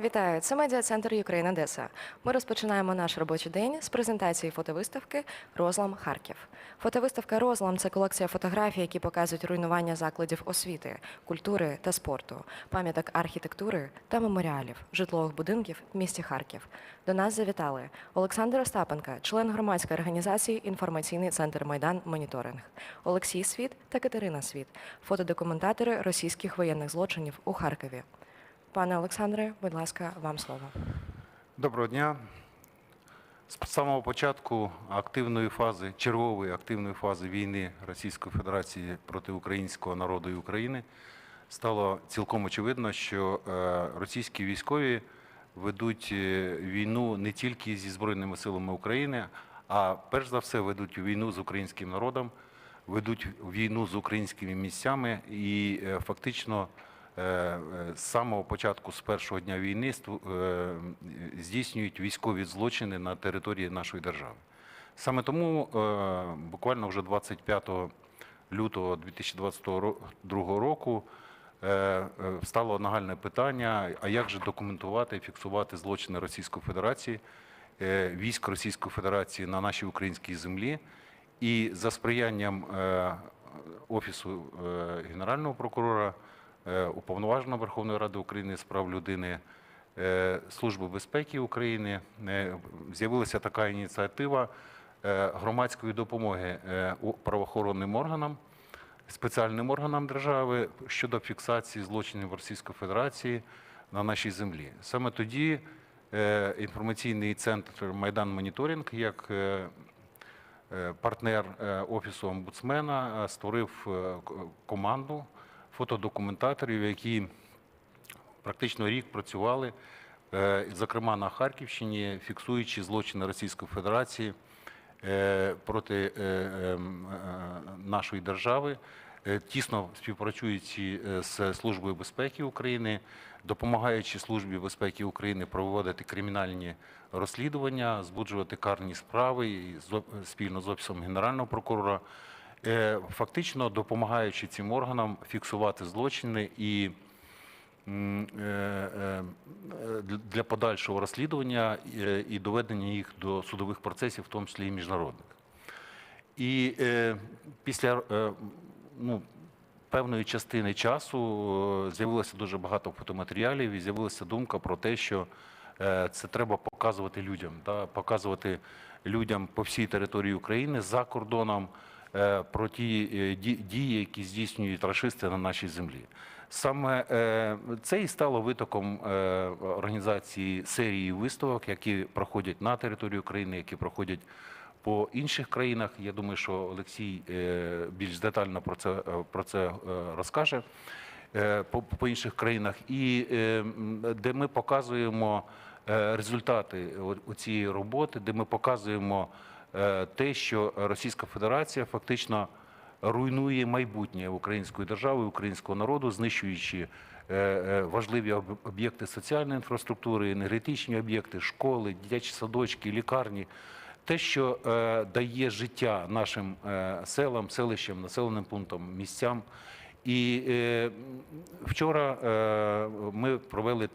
Вітаю, це медіа-центр Ukraine Одеса. Ми розпочинаємо наш робочий день з презентації фотовиставки Розлам Харків. Фотовиставка Розлам це колекція фотографій, які показують руйнування закладів освіти, культури та спорту, пам'яток архітектури та меморіалів, житлових будинків в місті Харків. До нас завітали Олександр Остапенка, член громадської організації Інформаційний центр Майдан Моніторинг, Олексій Світ та Катерина Світ, фотодокументатори російських воєнних злочинів у Харкові. Пане Олександре, будь ласка, вам слово. Доброго дня. З самого початку активної фази, чергової активної фази війни Російської Федерації проти українського народу і України стало цілком очевидно, що е, російські військові ведуть е, війну не тільки зі Збройними силами України, а перш за все ведуть війну з українським народом, ведуть війну з українськими місцями і е, фактично з самого початку, з першого дня війни, е, здійснюють військові злочини на території нашої держави. Саме тому е, буквально вже 25 лютого 2022 року е, е, стало нагальне питання: а як же документувати і фіксувати злочини Російської Федерації, е, військ Російської Федерації на нашій українській землі? І за сприянням е, Офісу е, Генерального прокурора, е, Уповноваженого Верховної Ради України з прав людини, е, Служби безпеки України е, з'явилася така ініціатива е, громадської допомоги е, правоохоронним органам, спеціальним органам держави щодо фіксації злочинів Російської Федерації на нашій землі. Саме тоді е, інформаційний центр Майдан Моніторинг як е, е, партнер е, офісу омбудсмена е, створив е, команду фотодокументаторів, які практично рік працювали, е, зокрема на Харківщині, фіксуючи злочини Російської Федерації е, проти е, нашої держави, тісно співпрацюючи з Службою безпеки України, допомагаючи Службі безпеки України проводити кримінальні розслідування, збуджувати карні справи спільно з Офісом Генерального прокурора, фактично допомагаючи цим органам фіксувати злочини і е, е, е, для подальшого розслідування е, і доведення їх до судових процесів, в тому числі і міжнародних. І е, після е, ну, певної частини часу е, з'явилося дуже багато фотоматеріалів, і з'явилася думка про те, що е, це треба показувати людям, да, показувати людям по всій території України за кордоном е, про ті е, ді- дії, які здійснюють рашисти на нашій землі. Саме е, це і стало витоком е, організації серії виставок, які проходять на території України, які проходять по інших країнах. Я думаю, що Олексій е, більш детально про це, е, про це е, розкаже е, по, по інших країнах, і е, де ми показуємо е, результати цієї роботи, де ми показуємо е, те, що Російська Федерація фактично руйнує майбутнє української держави, українського народу, знищуючи е, е, важливі об'єкти соціальної інфраструктури, енергетичні об'єкти, школи, дитячі садочки, лікарні. Те, що е, дає життя нашим е, селам, селищам, населеним пунктам, місцям. І е, вчора е, ми провели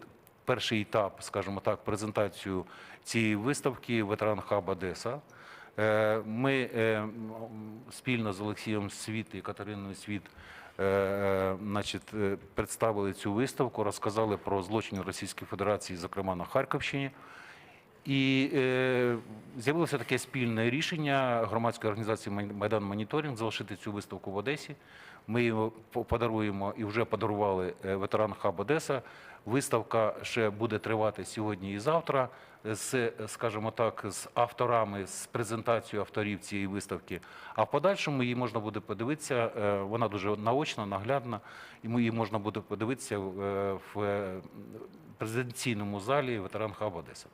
перший етап, скажімо так, презентацію цієї виставки Ветеран Хаб Одеса. Е, Ми е, спільно з Олексієм Світ і Катериною Світ е, значить, представили цю виставку, розказали про злочини Російської Федерації, зокрема на Харківщині. І е, з'явилося таке спільне рішення громадської організації Майдан Моніторинг залишити цю виставку в Одесі. Ми його подаруємо і вже подарували е, ветеран Хаб Одеса. Виставка ще буде тривати сьогодні і завтра з, скажімо так, з авторами, з презентацією авторів цієї виставки. А в подальшому її можна буде подивитися. е, Вона дуже наочна, наглядна, і її можна буде подивитися в е, презентаційному залі ветеран Хаб Одеса.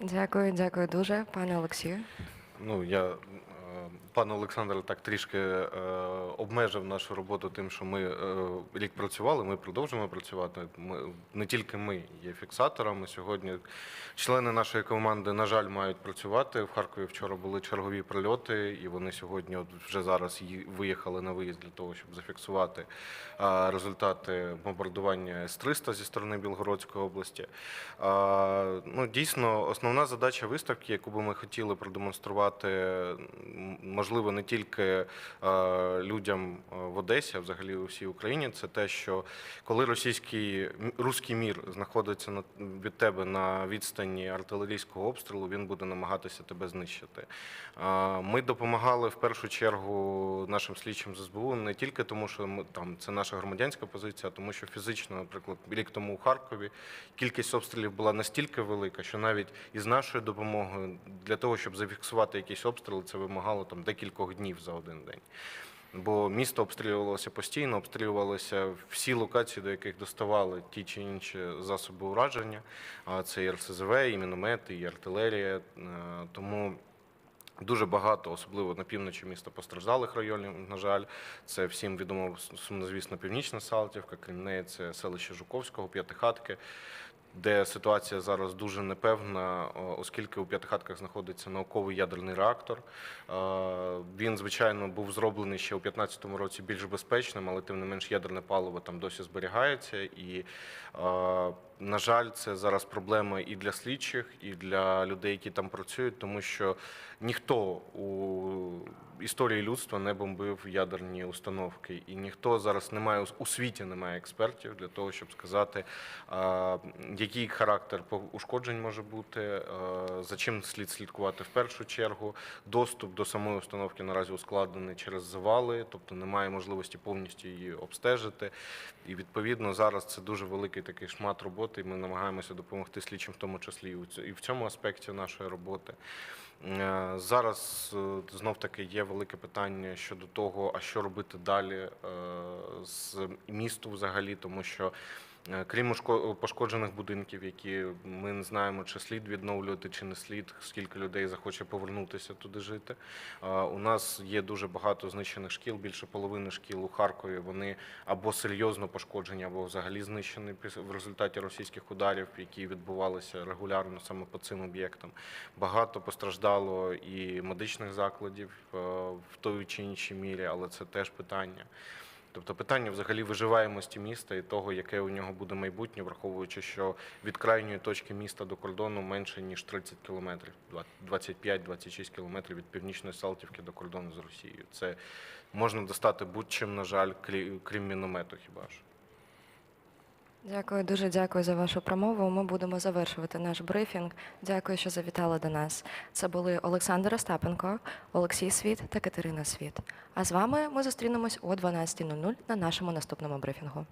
Дякую, дякую дуже, пане Олексію. Ну, я е, пан Олександр так трішки е, обмежив нашу роботу тим, що ми е, рік працювали, ми продовжуємо працювати. Ми, не тільки ми є фіксаторами. Сьогодні члени нашої команди, на жаль, мають працювати. В Харкові вчора були чергові прильоти, і вони сьогодні от вже зараз виїхали на виїзд для того, щоб зафіксувати е, результати бомбардування С-300 зі сторони Білгородської області. А, Ну, дійсно, основна задача виставки, яку би ми хотіли продемонструвати, м, можливо, не тільки е, людям е, в Одесі, а взагалі у всій Україні, це те, що коли російський руський мір знаходиться на, від тебе на відстані артилерійського обстрілу, він буде намагатися тебе знищити. А, Ми допомагали в першу чергу нашим слідчим з СБУ не тільки тому, що ми там це наша громадянська позиція, а тому що фізично, наприклад, рік тому у Харкові кількість обстрілів була настільки велика, що навіть із нашою допомогою для того, щоб зафіксувати якісь обстріли, це вимагало там декількох днів за один день. Бо місто обстрілювалося постійно, обстрілювалися всі локації, до яких доставали ті чи інші засоби ураження. Це і РСЗВ, і міномети, і артилерія. Е, Тому Дуже багато, особливо на півночі міста, постраждалих районів. На жаль, це всім відомо сумнозвісно Північна Салтівка, крім неї це селище Жуковського, П'ятихатки, де ситуація зараз дуже непевна, оскільки у П'ятихатках знаходиться науковий ядерний реактор. Е, Він, звичайно, був зроблений ще у 2015 році більш безпечним, але тим не менш ядерне паливо там досі зберігається. І, е, на жаль, це зараз проблема і для слідчих, і для людей, які там працюють, тому що ніхто у історії людства не бомбив ядерні установки, і ніхто зараз не має у світі немає експертів для того, щоб сказати, який характер ушкоджень може бути, за чим слід слідкувати в першу чергу. Доступ до самої установки наразі ускладнений через завали, тобто немає можливості повністю її обстежити. І відповідно зараз це дуже великий такий шмат роботи. І Ми намагаємося допомогти слідчим, в тому числі і в цьому аспекті нашої роботи. Е, Зараз знов таки є велике питання щодо того, а що робити далі е, з місту взагалі, тому що. е, Крім пошкоджених будинків, які ми не знаємо, чи слід відновлювати, чи не слід, скільки людей захоче повернутися туди жити. е, У нас є дуже багато знищених шкіл, більше половини шкіл у Харкові. Вони або серйозно пошкоджені, або взагалі знищені в результаті російських ударів, які відбувалися регулярно саме по цим об'єктам. Багато постраждало і медичних закладів е, в той чи іншій мірі, але це теж питання. Тобто питання взагалі виживаємості міста і того, яке у нього буде майбутнє, враховуючи, що від крайньої точки міста до кордону менше ніж 30 кілометрів, 25-26 кілометрів від північної Салтівки до кордону з Росією. Це можна достати будь-чим, на жаль, крі- крім міномету, хіба ж. Дякую, дуже дякую за вашу промову. Ми будемо завершувати наш брифінг. Дякую, що завітали до нас. Це були Олександр Остапенко, Олексій Світ та Катерина Світ. А з вами ми зустрінемось о 12.00 на нашому наступному брифінгу.